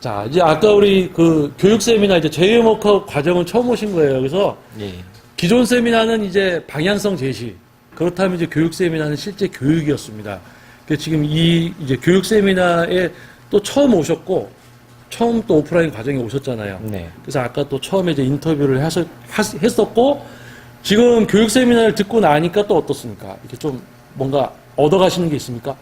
자, 이제 아까 우리 그 교육 세미나 이제 제이워커 과정은 처음 오신 거예요. 그래서 예. 기존 세미나는 이제 방향성 제시, 그렇다면 이제 교육 세미나는 실제 교육이었습니다. 그 지금 이 이제 교육 세미나에 또 처음 오셨고, 처음 또 오프라인 과정에 오셨잖아요. 네. 그래서 아까 또 처음에 이제 인터뷰를 하셨, 했었고, 지금 교육 세미나를 듣고 나니까 또 어떻습니까? 이렇게 좀 뭔가 얻어가시는 게 있습니까?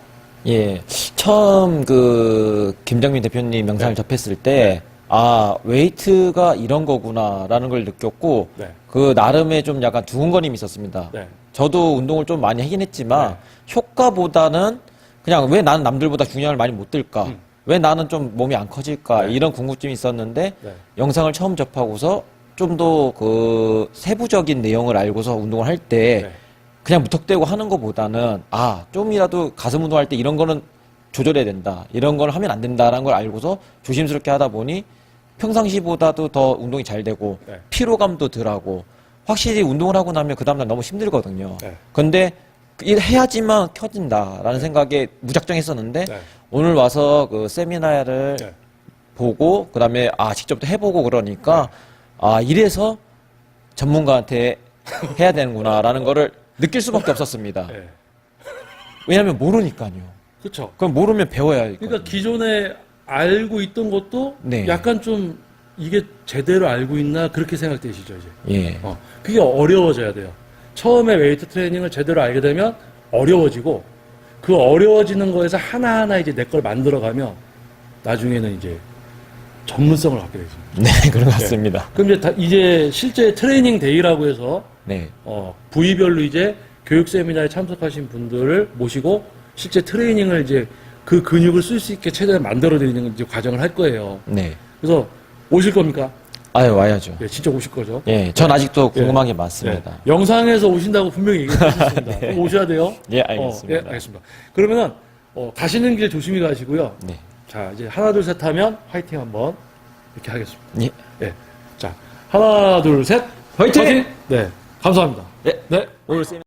예. 처음 그 김정민 대표님 영상을 네. 접했을 때, 아, 웨이트가 이런 거구나라는 걸 느꼈고, 네. 그 나름의 좀 약간 두근거림이 있었습니다. 네. 저도 운동을 좀 많이 하긴 했지만, 네. 효과보다는 그냥 왜 나는 남들보다 중량을 많이 못 들까? 음. 왜 나는 좀 몸이 안 커질까? 네. 이런 궁금증이 있었는데, 네. 영상을 처음 접하고서 좀 더 그 세부적인 내용을 알고서 운동을 할 때, 네. 그냥 무턱대고 하는 것보다는 아 좀이라도 가슴 운동할 때 이런 거는 조절해야 된다 이런 걸 하면 안 된다라는 걸 알고서 조심스럽게 하다 보니 평상시보다도 더 운동이 잘 되고 네. 피로감도 덜하고 확실히 운동을 하고 나면 그 다음날 너무 힘들거든요. 네. 근데 일 해야지만 켜진다라는 생각에 무작정 했었는데 네. 오늘 와서 그 세미나를 네. 보고 그다음에 아 직접 또 해보고 그러니까 아 이래서 전문가한테 해야 되는구나라는 거를 느낄 수밖에 없었습니다. 네. 왜냐하면 모르니까요. 그렇죠. 그럼 모르면 배워야 할 그러니까. 기존에 알고 있던 것도 네. 약간 좀 이게 제대로 알고 있나 그렇게 생각되시죠 이제. 예. 어, 그게 어려워져야 돼요. 처음에 웨이트 트레이닝을 제대로 알게 되면 어려워지고 그 어려워지는 거에서 하나하나 이제 내 걸 만들어가면 나중에는 이제 전문성을 갖게 되죠. 네, 그런 것 같습니다. 그럼 이제, 다- 이제 실제 트레이닝 데이라고 해서 네. 어, 부위별로 이제 교육 세미나에 참석하신 분들을 모시고 실제 트레이닝을 이제 그 근육을 쓸 수 있게 최대한 만들어드리는 이제 과정을 할 거예요. 네. 그래서 오실 겁니까? 아유, 와야죠. 예, 진짜 오실 거죠? 예, 전 아직도 예. 궁금한 게 많습니다. 네. 영상에서 오신다고 분명히 얘기했습니다. 그럼 오셔야 돼요. 예, 알겠습니다. 어, 예, 알겠습니다. 그러면은 어, 가시는 길 조심히 가시고요. 네. 자, 이제 하나 둘 셋 하면 화이팅 한번 이렇게 하겠습니다. 예. 예. 자, 하나 둘 셋. 화이팅! 네. 감사합니다. 예. 네. 오늘 세미나